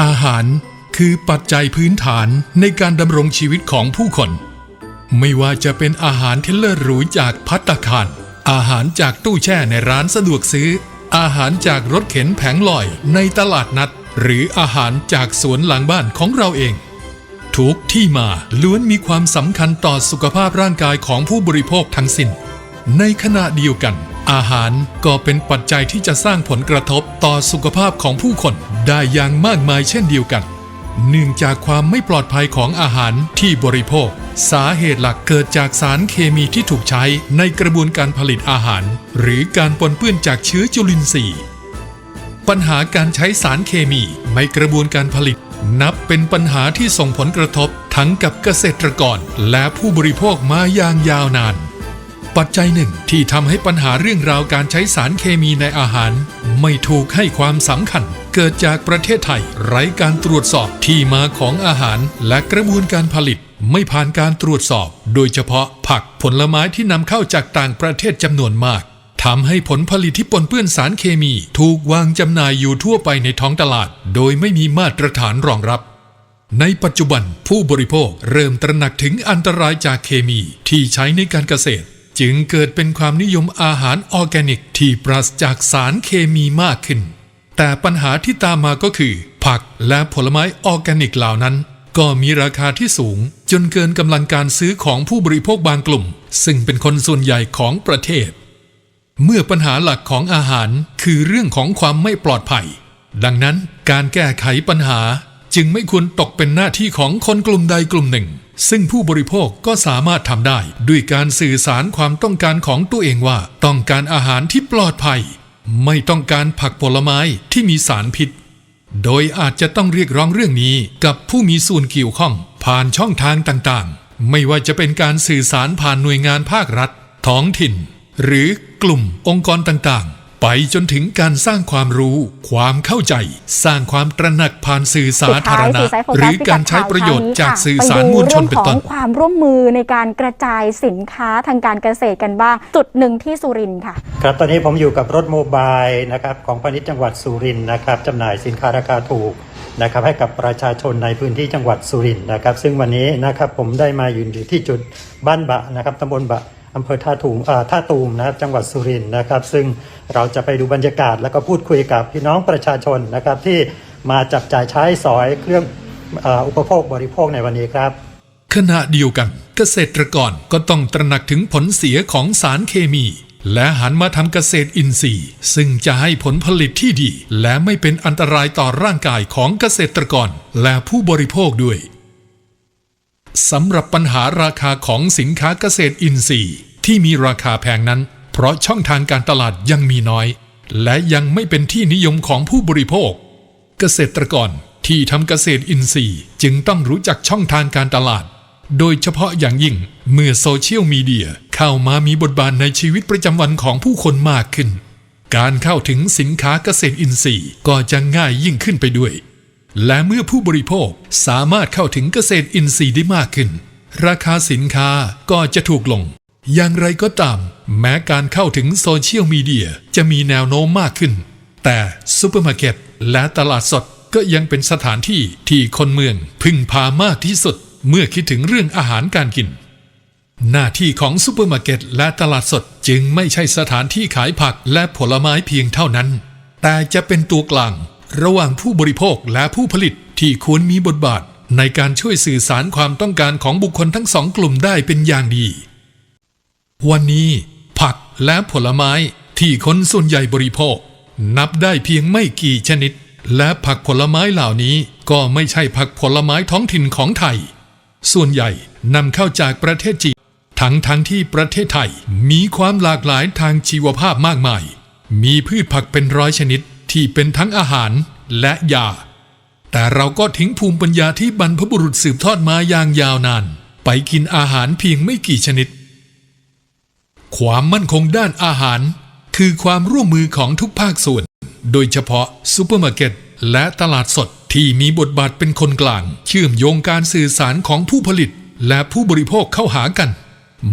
อาหารคือปัจจัยพื้นฐานในการดำรงชีวิตของผู้คน ไม่ว่าจะเป็นอาหารที่เลิศหรูจากพัตตาคาร อาหารจากตู้แช่ในร้านสะดวกซื้อ อาหารจากรถเข็นแผงลอยในตลาดนัด หรืออาหารจากสวนหลังบ้านของเราเอง ทุกที่มาล้วนมีความสำคัญต่อสุขภาพร่างกายของผู้บริโภคทั้งสิ้น ในขณะเดียวกัน อาหารก็เป็นปัจจัยที่จะสร้างผลกระทบต่อสุขภาพของผู้คนได้อย่างมากมายเช่นเดียวกัน เนื่องจากความไม่ปลอดภัยของอาหารที่บริโภค สาเหตุหลักเกิดจากสารเคมีที่ถูกใช้ในกระบวนการผลิตอาหาร หรือการปนเปื้อนจากเชื้อจุลินทรีย์ ปัญหาการใช้สารเคมีในกระบวนการผลิต นับเป็นปัญหาที่ส่งผลกระทบทั้งกับเกษตรกรและผู้บริโภคมาอย่างยาวนาน ปัจจัยหนึ่งที่ทำให้ปัญหาเรื่องราวการใช้สารเคมีในอาหาร ไม่ถูกให้ความสำคัญ เกิดจากประเทศไทย ไร้การตรวจสอบที่มาของอาหาร และกระบวนการผลิต ไม่ผ่านการตรวจสอบ โดยเฉพาะผักผลไม้ที่นำเข้าจากต่างประเทศจำนวนมากทำให้ผลผลิตที่ปนเปื้อนสารเคมี ถูกวางจำหน่ายอยู่ทั่วไปในท้องตลาด โดยไม่มีมาตรฐานรองรับในปัจจุบันผู้บริโภคเริ่มตระหนักถึงอันตรายจากเคมีที่ใช้ในการเกษตร จึงเกิดเป็นความนิยมอาหารออร์แกนิกที่ปราศจากสารเคมีมากขึ้น แต่ปัญหาที่ตามมาก็คือ ผักและผลไม้ออร์แกนิกเหล่านั้น ก็มีราคาที่สูง จนเกินกำลังการซื้อของผู้บริโภคบางกลุ่ม ซึ่งเป็นคนส่วนใหญ่ของประเทศ เมื่อปัญหาหลักของอาหารคือเรื่องของความไม่ปลอดภัย ดังนั้นการแก้ไขปัญหาจึงไม่ควรตกเป็นหน้าที่ของคนกลุ่มใดกลุ่มหนึ่ง ซึ่งผู้บริโภคก็สามารถทำได้ ด้วยการสื่อสารความต้องการของตัวเองว่า ต้องการอาหารที่ปลอดภัย ไม่ต้องการผักผลไม้ที่มีสารพิษ โดยอาจจะต้องเรียกร้องเรื่องนี้กับผู้มีส่วนเกี่ยวข้อง ผ่านช่องทางต่างๆ ไม่ว่าจะเป็นการสื่อสารผ่านหน่วยงานภาครัฐ ท้องถิ่น หรือกลุ่มองค์กรต่างๆ ไปจนถึงการสร้างความรู้ ความเข้าใจ สร้างความตระหนักผ่านสื่อสาธารณะสุดท้ายสื่อสายโฟกัสหรือการใช้ประโยชน์จากสื่อสารมวลชนเป็นต้นไปดูเรื่องของความร่วมมือในการกระจายสินค้าทางการเกษตรกันบ้าง จุดหนึ่งที่สุรินทร์ค่ะ ครับ ตอนนี้ผมอยู่กับรถโมบายนะครับของพาณิชย์จังหวัดสุรินทร์นะครับจำหน่ายสินค้าราคาถูกนะครับให้กับประชาชนในพื้นที่จังหวัดสุรินทร์นะครับ ซึ่งวันนี้นะครับผมได้มาอยู่ที่จุดบ้านบะนะครับตำบลบะ อำเภอท่าตูมเอ่อท่าตูมนะจังหวัดสุรินทร์นะครับ ซึ่งเราจะไปดูบรรยากาศแล้วก็พูดคุยกับพี่น้องประชาชนนะครับ ที่มาจับจ่ายใช้สอยเครื่องอุปโภคบริโภคในวันนี้ครับ ขณะเดียวกันเกษตรกรก็ต้องตระหนักถึงผลเสียของสารเคมี และหันมาทำเกษตรอินทรีย์ ซึ่งจะให้ผลผลิตที่ดี และไม่เป็นอันตรายต่อร่างกายของเกษตรกรและผู้บริโภคด้วยสำหรับปัญหาราคาของสินค้าเกษตรอินทรีย์ ที่มีราคาแพงนั้น เพราะช่องทางการตลาดยังมีน้อย และยังไม่เป็นที่นิยมของผู้บริโภค เกษตรกรที่ทำเกษตรอินทรีย์ จึงต้องรู้จักช่องทางการตลาด โดยเฉพาะอย่างยิ่งเมื่อโซเชียลมีเดียเข้ามามีบทบาทในชีวิตประจำวันของผู้คนมากขึ้น การเข้าถึงสินค้าเกษตรอินทรีย์ก็จะง่ายยิ่งขึ้นไปด้วย และเมื่อผู้บริโภคสามารถเข้าถึงเกษตรอินทรีย์ได้มากขึ้น ราคาสินค้าก็จะถูกลง อย่างไรก็ตาม แม้การเข้าถึงโซเชียลมีเดียจะมีแนวโน้มมากขึ้น แต่ซูเปอร์มาร์เก็ตและตลาดสดก็ยังเป็นสถานที่ที่คนเมืองพึ่งพามากที่สุด เมื่อคิดถึงเรื่องอาหารการกิน หน้าที่ของซูเปอร์มาร์เก็ตและตลาดสดจึงไม่ใช่สถานที่ขายผักและผลไม้เพียงเท่านั้น แต่จะเป็นตัวกลาง ระหว่างผู้บริโภคและผู้ผลิตที่ควรมีบทบาท ในการช่วยสื่อสารความต้องการของบุคคลทั้งสองกลุ่มได้เป็นอย่างดี วันนี้ผักและผลไม้ที่คนส่วนใหญ่บริโภค นับได้เพียงไม่กี่ชนิด และผักผลไม้เหล่านี้ก็ไม่ใช่ผักผลไม้ท้องถิ่นของไทย ส่วนใหญ่นำเข้าจากประเทศจีนทั้งทั้งที่ประเทศไทยมีความหลากหลายทางชีวภาพมากมาย มีพืชผักเป็นร้อยชนิดที่เป็นทั้งอาหารและยา แต่เราก็ทิ้งภูมิปัญญาที่บรรพบุรุษสืบทอดมาอย่างยาวนาน ไปกินอาหารเพียงไม่กี่ชนิด ความมั่นคงด้านอาหาร คือความร่วมมือของทุกภาคส่วน โดยเฉพาะซูเปอร์มาร์เก็ตและตลาดสดที่มีบทบาทเป็นคนกลาง เชื่อมโยงการสื่อสารของผู้ผลิต และผู้บริโภคเข้าหากัน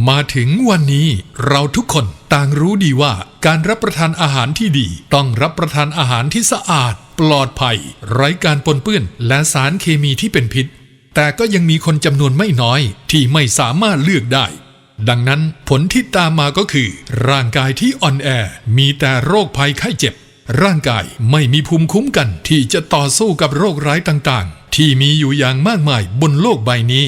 มาถึงวันนี้เราทุกคนต่างรู้ดีว่าการรับประทานอาหารที่ดี ต้องรับประทานอาหารที่สะอาด ปลอดภัย ไร้การปนเปื้อน และสารเคมีที่เป็นพิษ แต่ก็ยังมีคนจำนวนไม่น้อยที่ไม่สามารถเลือกได้ ดังนั้นผลที่ตามมาก็คือ ร่างกายที่อ่อนแอ มีแต่โรคภัยไข้เจ็บ ร่างกายไม่มีภูมิคุ้มกันที่จะต่อสู้กับโรคร้ายต่างๆ ที่มีอยู่อย่างมากมายบนโลกใบนี้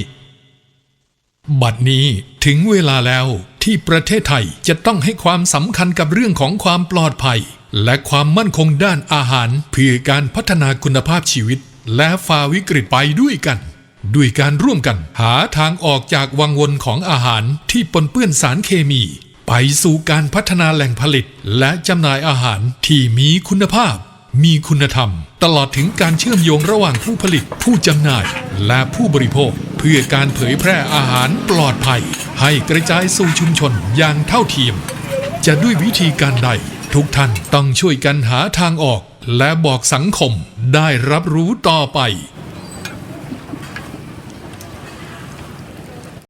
บัดนี้ถึงเวลาแล้วที่ประเทศไทยจะต้องให้ความสำคัญกับเรื่องของความปลอดภัย และความมั่นคงด้านอาหาร เพื่อการพัฒนาคุณภาพชีวิต และฝ่าวิกฤตไปด้วยกัน ด้วยการร่วมกันหาทางออกจากวังวนของอาหารที่ปนเปื้อนสารเคมี ไปสู่การพัฒนาแหล่งผลิต และจำหน่ายอาหารที่มีคุณภาพ มีคุณธรรม ตลอดถึงการเชื่อมโยงระหว่างผู้ผลิต ผู้จำหน่าย และผู้บริโภค เพื่อการเผยแพร่อาหารปลอดภัย ให้กระจายสู่ชุมชนอย่างเท่าเทียม จะด้วยวิธีการใด ทุกท่านต้องช่วยกันหาทางออก และบอกสังคมได้รับรู้ต่อไป